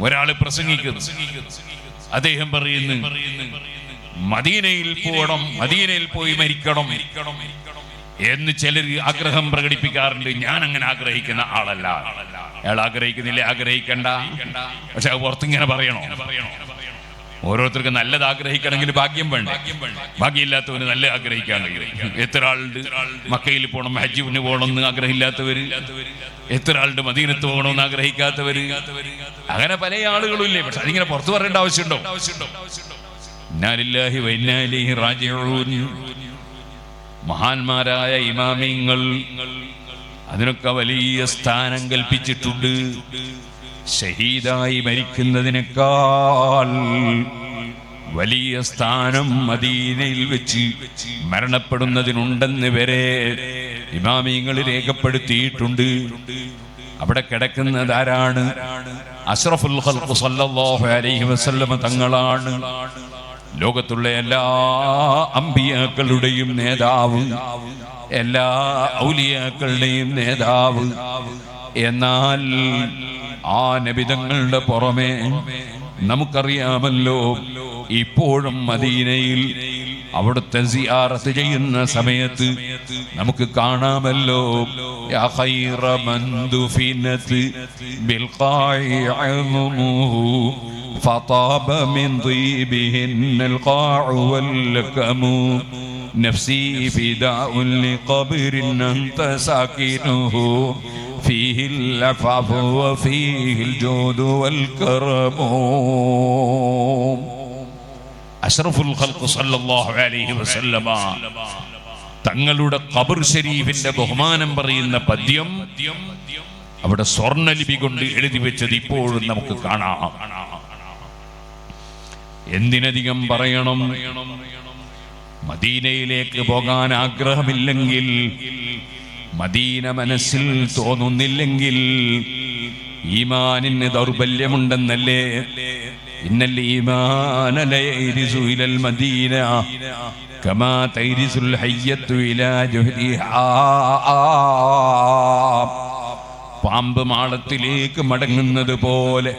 ഒരാൾ പ്രസംഗിക്കുന്നു. അദ്ദേഹം പറയുന്നു മദീനയിൽ പോകണം മദീനയിൽ പോയി മരിക്കണം എന്ന് ചിലർ ആഗ്രഹം പ്രകടിപ്പിക്കാറുണ്ട്. ഞാൻ അങ്ങനെ ആഗ്രഹിക്കുന്ന ആളല്ല. അയാൾ ആഗ്രഹിക്കുന്നില്ല? ആഗ്രഹിക്കണ്ട. പക്ഷെ പുറത്തിങ്ങനെ പറയണോ? ഓരോരുത്തർക്ക് നല്ലത് ആഗ്രഹിക്കണമെങ്കിൽ ഭാഗ്യം വേണ്ട? ഭാഗ്യമില്ലാത്തവന് നല്ല ആഗ്രഹിക്കാൻ എത്ര ആളുണ്ട്? മക്കയിൽ പോകണം ഹജ്ജിന് പോകണം എന്ന് ആഗ്രഹമില്ലാത്തവര്? എത്ര ആളുണ്ട്? മദീനത്ത് പോകണമെന്ന് ആഗ്രഹിക്കാത്തവര്? അങ്ങനെ പല ആളുകളും ഇല്ലേ? പക്ഷെ അതിങ്ങനെ പുറത്തു പറയേണ്ട ആവശ്യമുണ്ടോ? മഹാന്മാരായ ഇമാമിങ്ങൾ അതിനൊക്കെ വലിയ സ്ഥാനം കൽപ്പിച്ചിട്ടുണ്ട്. ഷഹീദായി മരിക്കുന്നതിനേക്കാൾ വലിയ സ്ഥാനം മദീനയിൽ വെച്ച് മരണപ്പെടുന്നതിനുണ്ടെന്ന് വരെ ഇമാമിങ്ങൾ രേഖപ്പെടുത്തിയിട്ടുണ്ട്. അവിടെ കിടക്കുന്നത് ആരാണ്? അഷ്റഫുൽ ഖൽഖ് സല്ലല്ലാഹു അലൈഹി വസല്ലമ തങ്ങളാണ്. ലോകത്തുള്ള എല്ലാ അമ്പിയാക്കളുടെയും നേതാവ് എല്ലാ ഔലിയാക്കളുടെയും നേതാവ്. എന്നാൽ ആ നബിതങ്ങളുടെ പുറമെ നമുക്കറിയാമല്ലോ ഇപ്പോഴും മദീനയിൽ അവിടുത്തെ സിയാറത്ത് ചെയ്യുന്ന സമയത്ത് നമുക്ക് കാണാമല്ലോ യാ ഖൈറ മൻ ദുഫിനത് ബിൽഖാഇ അദ്മുഹു فطاب من طيبهن القاع واللكم نفسي فداء لقبر أنت ساكنه فيه العفاف وفيه الجود والكرم أشرف الخلق صلى الله عليه وسلم തങ്ങളുടെ ഖബർ ഷരീഫിന്റെ ബഹുമാനം പറയുന്ന പദ്യം അവിടെ സ്വർണ്ണലിപി കൊണ്ട് എഴുതി വെച്ചത് ഇപ്പോഴും നമുക്ക് കാണാം എന്തിനധികം പറയണം മദീനയിലേക്ക് പോകാൻ ആഗ്രഹമില്ലെങ്കിൽ മദീന മനസ്സിൽ തോന്നുന്നില്ലെങ്കിൽ ഈമാനിന് ദൗർബല്യമുണ്ടെന്നല്ലേ? ഇന്നൽ ഈമാനലയരിസു ഇലൽ മദീന കമാ തൈരിസുൽ ഹയ്യത്തു ഇലാ ജുഹരിഹാ പാമ്പ് മാളത്തിലേക്ക് മടങ്ങുന്നത് പോലെ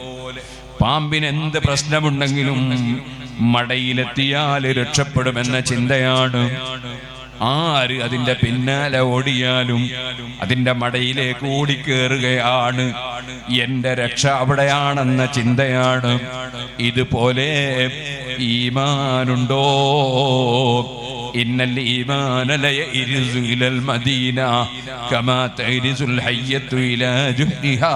പാമ്പിന് എന്ത് പ്രശ്നമുണ്ടെങ്കിലും മടയിലെത്തിയാൽ രക്ഷപ്പെടുമെന്ന ചിന്തയാണ്. ആര് അതിന്റെ പിന്നാലെ ഓടിയാലും അതിന്റെ മടയിലേക്ക് ഓടിക്കേറുകയാണ്. എന്റെ രക്ഷ അവിടെയാണെന്ന ചിന്തയാണ്. ഇതുപോലെ ഈമാനുണ്ടോ? ഇന്നൽ ഈമാനലയ ഇരുസുലൽ മദീന കമാ തൈരിസുൽ ഹയ്യത്തു ഇലാ ജുഹ്രിഹാം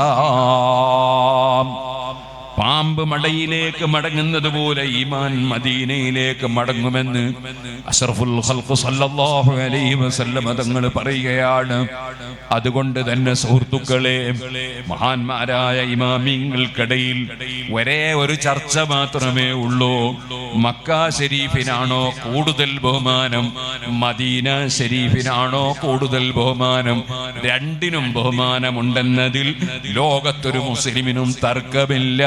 പാമ്പ് മടയിലേക്ക് മടങ്ങുന്നത് പോലെ ഈമാൻ മദീനയിലേക്ക് മടങ്ങുമെന്ന് അഷറഫുൽ സല്ലല്ലാഹു അലൈഹി വസല്ലം തങ്ങൾ പറയുകയാണ്. അതുകൊണ്ട് തന്നെ സുഹൃത്തുക്കളെ മഹാന്മാരായ ഇമാമിങ്ങൾക്കിടയിൽ ഒരേ ഒരു ചർച്ച മാത്രമേ ഉള്ളൂ. മക്ക ഷെരീഫിനാണോ കൂടുതൽ ബഹുമാനം? മദീന ഷെരീഫിനാണോ കൂടുതൽ ബഹുമാനം? രണ്ടിനും ബഹുമാനമുണ്ടെന്നതിൽ ലോകത്തൊരു മുസ്ലിമിനും തർക്കമില്ല.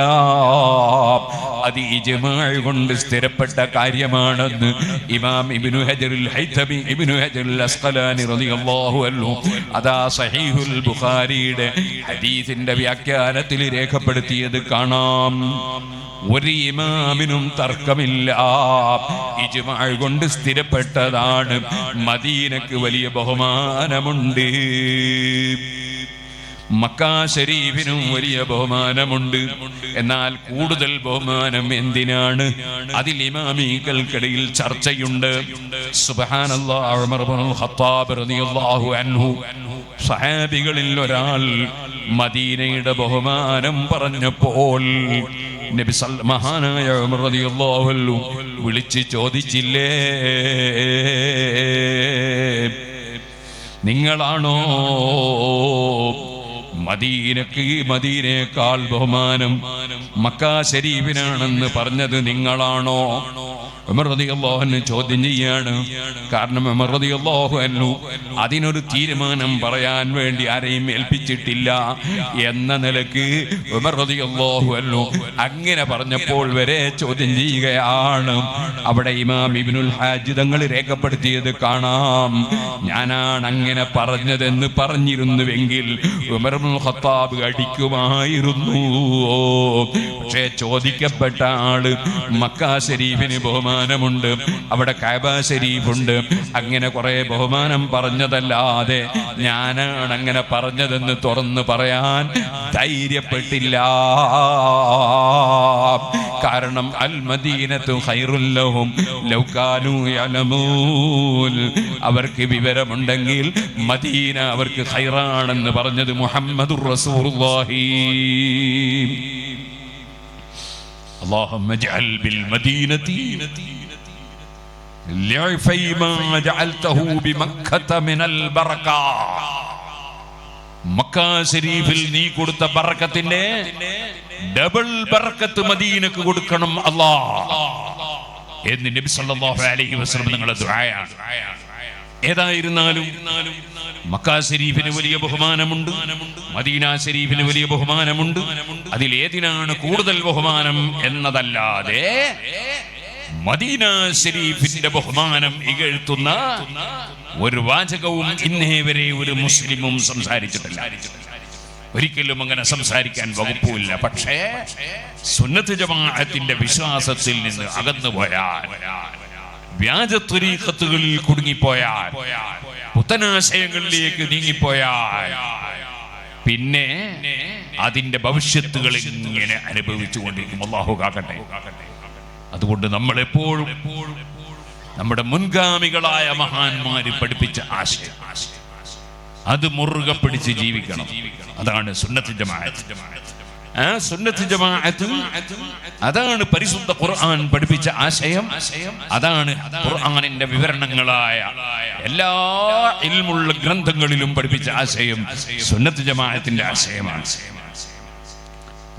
അത് ഇജ്മാഅ് കൊണ്ട് സ്ഥിരപ്പെട്ട കാര്യമാണെന്ന് ഇമാം ഇബ്നു ഹജറുൽ ഹൈതമി ഇബ്നു ഹജറുൽ അസ്ഖലാനി റളിയല്ലാഹു അൻഹു അതാ സഹീഹുൽ ബുഖാരിയുടെ ഹദീസിന്റെ വ്യാഖ്യാനത്തിൽ രേഖപ്പെടുത്തിയത് കാണാം. ഒരു ഇമാമിനും തർക്കമില്ല. ഇജ്മാഅ് കൊണ്ട് സ്ഥിരപ്പെട്ടതാണ് മദീനക്ക് വലിയ ബഹുമാനമുണ്ട്. മക്കാ ഷരീഫിനും വലിയ ബഹുമാനമുണ്ട്. എന്നാൽ കൂടുതൽ ബഹുമാനം എന്തിനാണ്? അതിൽ ഇമാമികൾക്കിടയിൽ ചർച്ചയുണ്ട്. സഹാബികളിൽ ഒരാൾ മദീനയുടെ ബഹുമാനം പറഞ്ഞപ്പോൾ നബി മഹാനായ റളിയല്ലാഹു വിളിച്ച് ചോദിച്ചില്ലേ? നിങ്ങളാണോ മദീനക്ക് ഈ മദീനേക്കാൾ ബഹുമാനം. മക്ക ശരീഫിനാണെന്ന് പറഞ്ഞത് നിങ്ങളാണോ? ഉമർ അൻഹു ചോദ്യം ചെയ്യാണ്. കാരണം ഉമർ അൻഹു അതിനൊരു തീരുമാനം പറയാൻ വേണ്ടി ആരെയും ഏൽപ്പിച്ചിട്ടില്ല എന്ന നിലയ്ക്ക് ഉമർ അൻഹു അങ്ങനെ പറഞ്ഞപ്പോൾ വരെ ചോദ്യം ചെയ്യുകയാണ്. അവിടെ ഇമാം ഇബിനുൽ ഹാജ് തങ്ങൾ രേഖപ്പെടുത്തിയത് കാണാം. ഞാനാണ് അങ്ങനെ പറഞ്ഞതെന്ന് പറഞ്ഞിരുന്നുവെങ്കിൽ ഇബ്നുൽ ഖത്താബ് അടിക്കുമായിരുന്നു. പക്ഷേ ചോദിക്കപ്പെട്ട ആൾ മക്ക ശരീഫിന് ബഹുമാനമുണ്ട്. അവിടെ കഅബ ശരീഫുണ്ട്. അങ്ങനെ കുറെ ബഹുമാനം പറഞ്ഞതല്ലാതെ ഞാനാണ് അങ്ങനെ പറഞ്ഞതെന്ന് തുറന്നു പറയാൻ ധൈര്യപ്പെട്ടില്ല. കാരണം അൽ മദീനത്തു ഖൈറുല്ലഹും ലൗ കാനൂ യഅലമൂൻ. അവർക്ക് വിവരമുണ്ടെങ്കിൽ മദീന അവർക്ക് ഹൈറാണെന്ന് പറഞ്ഞത് മുഹമ്മദുർ റസൂലുള്ളാഹി اللهم اجعل بالمدينة لعفي ما جعلته بمكة من البركة മക്ക ശരീഫിൽ നീ കൊടുത്ത ബറക്കത്തിന്റെ ഡബിൾ ബറക്കത്ത് മദീനക്ക് കൊടുക്കണം അല്ലാ എന്ന് നബി സല്ലല്ലാഹു അലൈഹി വസല്ലം നിങ്ങളുടെ ദുആയാണ് ഏതായിരുന്നാലും മക്ക ശരീഫിന് വലിയ ബഹുമാനമുണ്ട്. മദീന ശരീഫിന് വലിയ ബഹുമാനമുണ്ട്. അതിലേതിനാണ് കൂടുതൽ ബഹുമാനം എന്നതല്ലാതെ മദീന ശരീഫിന്റെ ബഹുമാനം ഇകഴ്ത്തുന്ന ഒരു വാചകവും ഇന്നേ വരെ ഒരു മുസ്ലിമും സംസാരിച്ചിട്ടില്ല. ഒരിക്കലും അങ്ങനെ സംസാരിക്കാൻ വകുപ്പില്ല പക്ഷേ സുന്നത്ത് ജമാഅത്തിന്റെ വിശ്വാസത്തിൽ നിന്ന് അകന്നു പോയാൽ വ്യാജ കുടുങ്ങിപ്പോയാൽ പുത്തനാശയങ്ങളിലേക്ക് നീങ്ങിപ്പോയാൽ പിന്നെ അതിന്റെ ഭവിഷ്യത്തുകൾ ഇങ്ങനെ അനുഭവിച്ചു കൊണ്ടിരിക്കും. അള്ളാഹു കാക്കട്ടെ. അതുകൊണ്ട് നമ്മൾ എപ്പോഴും നമ്മുടെ മുൻഗാമികളായ മഹാന്മാര് പഠിപ്പിച്ച ആശയം. അത് മുറുകെ പിടിച്ച് ജീവിക്കണം. അതാണ് സുന്നത്തിന്റെ ജമാഅത്ത്. അതാണ് പരിശുദ്ധ ഖുർആൻ പഠിപ്പിച്ച ആശയം. അതാണ് ഖുർആനിന്റെ വിവരണങ്ങളായ എല്ലാ ഇൽമുള്ള ഗ്രന്ഥങ്ങളിലും പഠിപ്പിച്ച ആശയം സുന്നത്ത് ജമാഅത്തിന്റെ ആശയമാണ്.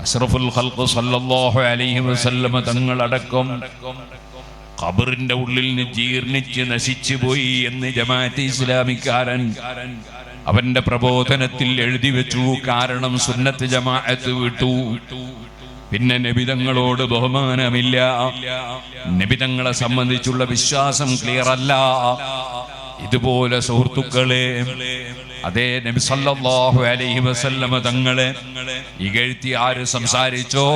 അഷ്റഫുൽ ഖൽഖ് സല്ലല്ലാഹു അലൈഹി വസല്ലമ തങ്ങളടക്കം ഖബറിന്റെ ഉള്ളിൽ ജീർണിച്ച് നശിച്ചു പോയി എന്ന് ജമാഅത്ത് ഇസ്ലാമിക്കാരൻ അവന്റെ പ്രബോധനത്തിൽ എഴുതി വെച്ചു. കാരണം സുന്നത്ത് ജമാഅത്ത് വിട്ടു. പിന്നെ നബിതങ്ങളോട് ബഹുമാനമില്ല. നബിതങ്ങളെ സംബന്ധിച്ചുള്ള വിശ്വാസം ക്ലിയർ അല്ല. ഇതുപോലെ സുഹൃത്തുക്കളെ അതേ നബി സല്ലല്ലാഹു അലൈഹി വസല്ലമ തങ്ങളെ ഇകഴ്ത്തി ആര് സംസാരിച്ചോ?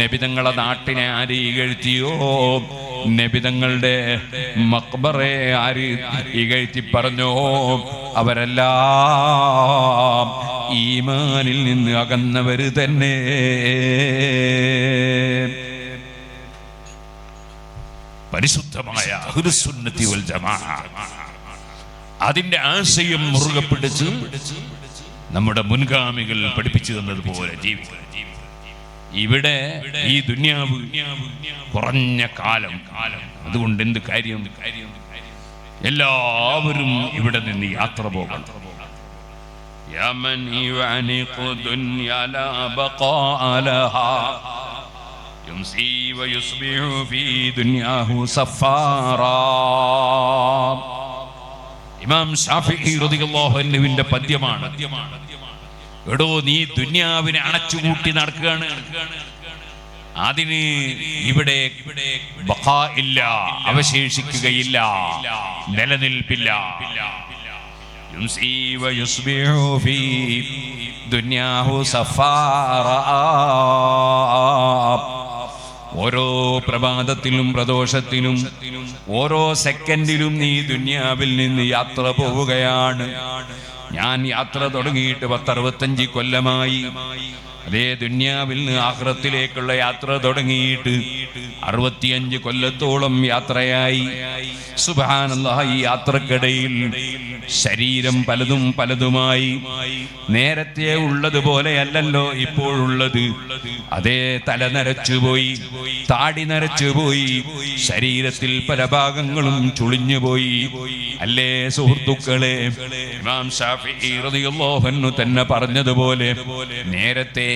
നബിതങ്ങളെ നാട്ടിനെ ആര് ഇകഴ്ത്തിയോ? നബിതങ്ങളുടെ മക്ബറെ ആര് ഇകഴ്ത്തി പറഞ്ഞോ? അവരെല്ലാം ഈമാനിൽ നിന്ന് അകന്നവര് തന്നെ. പരിശുദ്ധമായ ജമാഅ അതിന്റെ ആശയം മുറുകെ പിടിച്ച് നമ്മുടെ മുൻഗാമികൾ പഠിപ്പിച്ചു തന്നതുപോലെ ജീവിക്കണം ഇവിടെ ഈ ദുന്യാവ് കുറഞ്ഞ കാലം കാലം അതുകൊണ്ട് എന്ത് കാര്യം എല്ലാവരും ഇവിടെ നിന്ന് യാത്ര പോകണം يا من يعنق دنيا لا بقاء لها يمسي ويصبح في دنياه سفارا ഇമാം ഷാഫി റളിയല്ലാഹു അൻഹുവിന്റെ പദ്യമാണ്. എടോ നീ ദുന്യാവിനെ അണച്ചുകൂട്ടി നടക്കുകയാണ്. അതിന് ഇവിടെ ഇല്ല അവശേഷിക്കുകയില്ല നിലനിൽപ്പില്ല. ദുനിയാഹു സഫാറാ. ഓരോ പ്രഭാതത്തിലും പ്രദോഷത്തിലും ഓരോ സെക്കൻഡിലും നീ ദുന്യാവിൽ നിന്ന് യാത്ര പോവുകയാണ്. ഞാൻ യാത്ര തുടങ്ങിയിട്ട് പത്തറുപത്തഞ്ച് കൊല്ലമായി. അതേ ദുന്യാവിൽ നിന്ന് ആഹ്റത്തിലേക്കുള്ള യാത്ര തുടങ്ങിയിട്ട് അറുപത്തിയഞ്ച് കൊല്ലത്തോളം യാത്രയായി. സുബാനല്ലാ ഈ യാത്രക്കിടയിൽ ശരീരം പലതും പലതുമായി നേരത്തെ ഉള്ളതുപോലെയല്ലല്ലോ ഇപ്പോഴുള്ളത്. അതേ തല നരച്ചുപോയി താടി നരച്ചുപോയി ശരീരത്തിൽ പല ഭാഗങ്ങളും ചുളിഞ്ഞുപോയി അല്ലേ സുഹൃത്തുക്കളെ ഇമാം ഷാഫി തന്നെ പറഞ്ഞതുപോലെ നേരത്തെ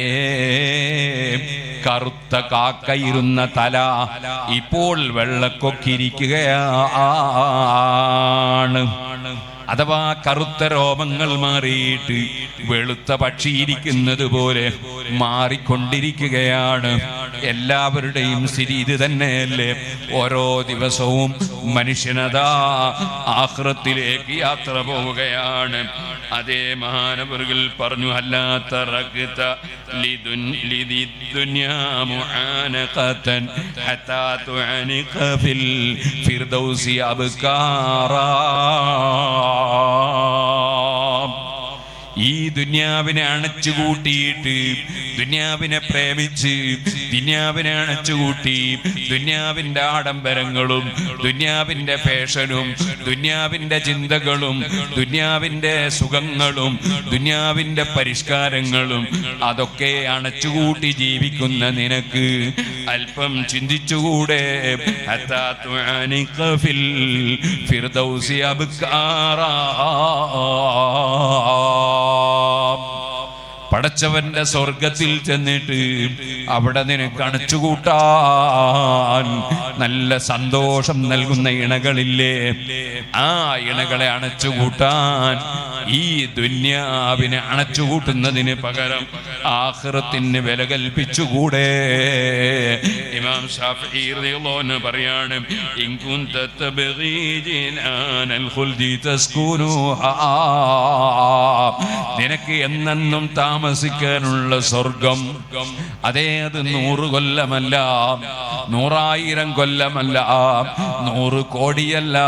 കറുത്ത കാക്കയിരുന്ന തല ഇപ്പോൾ വെള്ളക്കൊക്കിരിക്കുകയാണ്. അഥവാ കറുത്ത രോമങ്ങൾ മാറിയിട്ട് വെളുത്ത പക്ഷിയിരിക്കുന്നത് പോലെ മാറിക്കൊണ്ടിരിക്കുകയാണ്. എല്ലാവരുടെയും സ്ഥിതി ഇത് തന്നെയല്ലേ? ഓരോ ദിവസവും മനുഷ്യനതാ ആഹ്റത്തിലേക്ക് യാത്ര പോവുകയാണ്. അതേ മഹാനവറുകൾ പറഞ്ഞു അല്ലാത്ത ഫിർദൗസി അബ്കാറാ. ഈ ദുന്യാവിനെ അണച്ചുകൂട്ടിയിട്ട് ദുന്യാവിനെ പ്രേമിച്ച് ദുന്യാവിനെ അണച്ചുകൂട്ടി ദുന്യാവിന്റെ ആഡംബരങ്ങളും ദുന്യാവിന്റെ ഫാഷനും ദുന്യാവിന്റെ ചിന്തകളും ദുന്യാവിന്റെ സുഖങ്ങളും ദുന്യാവിന്റെ പരിഷ്കാരങ്ങളും അതൊക്കെ അണച്ചുകൂട്ടി ജീവിക്കുന്ന നിനക്ക് അല്പം ചിന്തിച്ചുകൂടെ? ഫിർദൗസി അബ്കാറാ. പടച്ചവന്റെ സ്വർഗത്തിൽ ചെന്നിട്ട് അവിടെ നിനക്ക് അണച്ചുകൂട്ടാൻ നല്ല സന്തോഷം നൽകുന്ന ഇണകളില്ലേ? ആ ഇണകളെ അണച്ചുകൂട്ടാൻ ഈ ദുന്യാവിനെ അണച്ചുകൂട്ടുന്നതിന് പകരം ആഹ്റത്തിന് വില കൽപ്പിച്ചുകൂടെ? ഇമാം ഷാഫി റളിയല്ലാഹു പറയാണ് ഇൻ കുന്ത തബ്ഗി ജിനാനൽ ഖുൽദി തസ്കുനുഹാ. നിനക്ക് എന്നെന്നും താമസിക്കാനുള്ള സ്വർഗം അതേ അത് നൂറ് കൊല്ലമല്ല നൂറായിരം കൊല്ലമല്ല നൂറ് കോടിയല്ല.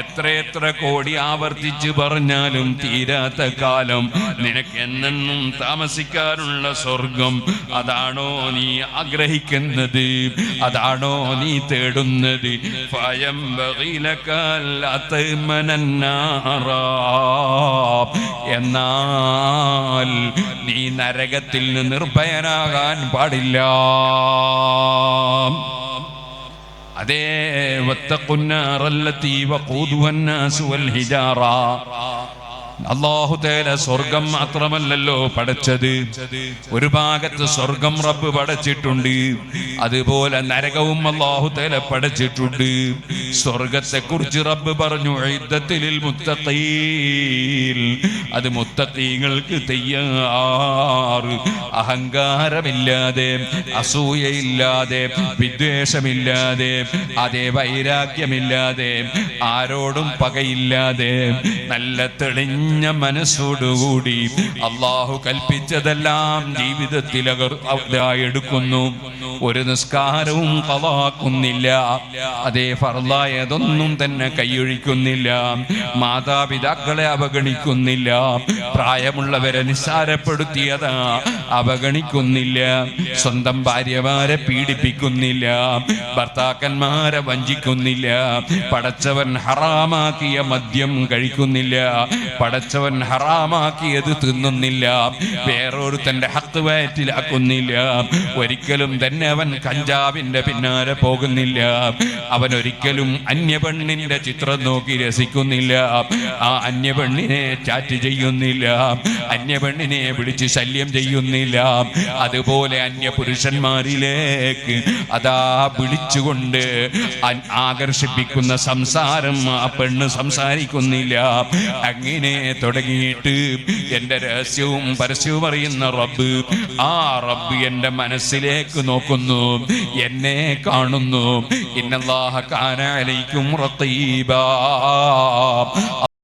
എത്ര എത്ര കോടി ആവർത്തിച്ച് പറഞ്ഞാലും തീരാത്ത കാലം നിനക്ക് എന്നെന്നും താമസിക്കാനുള്ള സ്വർഗം അതാണോ നീ ആഗ്രഹിക്കുന്നത്? അതാണോ നീ തേടുന്നത്? ഫയം. എന്നാൽ നീ നരകത്തിൽ നിന്ന് നിർഭയനാകാൻ പാടില്ല. അതേ വത്തഖുന്നാറല്ലത്തി വഖൂദുഹന്നാസു വൽ ഹിജാറ അള്ളാഹു തേല സ്വർഗം മാത്രമല്ലല്ലോ പടച്ചത്. ഒരു ഭാഗത്ത് സ്വർഗം റബ്ബ് പടച്ചിട്ടുണ്ട്. അതുപോലെ നരകവും അള്ളാഹു തേല പടച്ചിട്ടുണ്ട്. സ്വർഗത്തെ കുറിച്ച് റബ്ബ് പറഞ്ഞു യുദ്ധത്തിലിൽ മുത്തഖീൽ അത് മുത്തഖീങ്ങൾക്ക് തയ്യാറ് അഹങ്കാരമില്ലാതെ അസൂയയില്ലാതെ വിദ്വേഷമില്ലാതെ അതേ വൈരാഗ്യമില്ലാതെ ആരോടും പകയില്ലാതെ നല്ല തെളിഞ്ഞ മനസ്സോടുകൂടി അള്ളാഹു കൽപ്പിച്ചതെല്ലാം ജീവിതത്തിൽ എടുക്കുന്നു. ഒരു നിസ്കാരവും കളാക്കുന്നില്ല അതേ ഫർലായതൊന്നും തന്നെ കൈയൊഴിക്കുന്നില്ല. മാതാപിതാക്കളെ അവഗണിക്കുന്നില്ല. പ്രായമുള്ളവരെ നിസ്സാരപ്പെടുത്തിയതാ അവഗണിക്കുന്നില്ല. സ്വന്തം ഭാര്യമാരെ പീഡിപ്പിക്കുന്നില്ല. ഭർത്താക്കന്മാരെ വഞ്ചിക്കുന്നില്ല. പടച്ചവൻ ഹറാമാക്കിയ മദ്യം കഴിക്കുന്നില്ല. പടച്ചവൻ ഹറാമാക്കിയത് തിന്നുന്നില്ല. വേറൊരുത്തന്റെ ഹത്ത് വയറ്റിലാക്കുന്നില്ല. ഒരിക്കലും തന്നെ അവൻ കഞ്ചാവിന്റെ പിന്നാലെ പോകുന്നില്ല. അവൻ ഒരിക്കലും അന്യപെണ്ണിന്റെ ചിത്രം നോക്കി രസിക്കുന്നില്ല. ആ അന്യപെണ്ണിനെ ചാറ്റ് ചെയ്യുന്നില്ല. അന്യപെണ്ണിനെ വിളിച്ച് ശല്യം ചെയ്യുന്നില്ല. അതുപോലെ അന്യ പുരുഷന്മാരിലേക്ക് അതാ വിളിച്ചുകൊണ്ട് ആകർഷിപ്പിക്കുന്ന സംസാരം ആ പെണ്ണ് സംസാരിക്കുന്നില്ല. അങ്ങനെ തുടങ്ങിയിട്ട് എന്റെ രഹസ്യവും പരസ്യവും അറിയുന്ന റബ്ബ് ആ റബ്ബ് എന്റെ മനസ്സിലേക്ക് നോക്കുന്നു എന്നെ കാണുന്നു. ഇന്നല്ലാഹ കാന അലൈക്കും റത്തീബാ.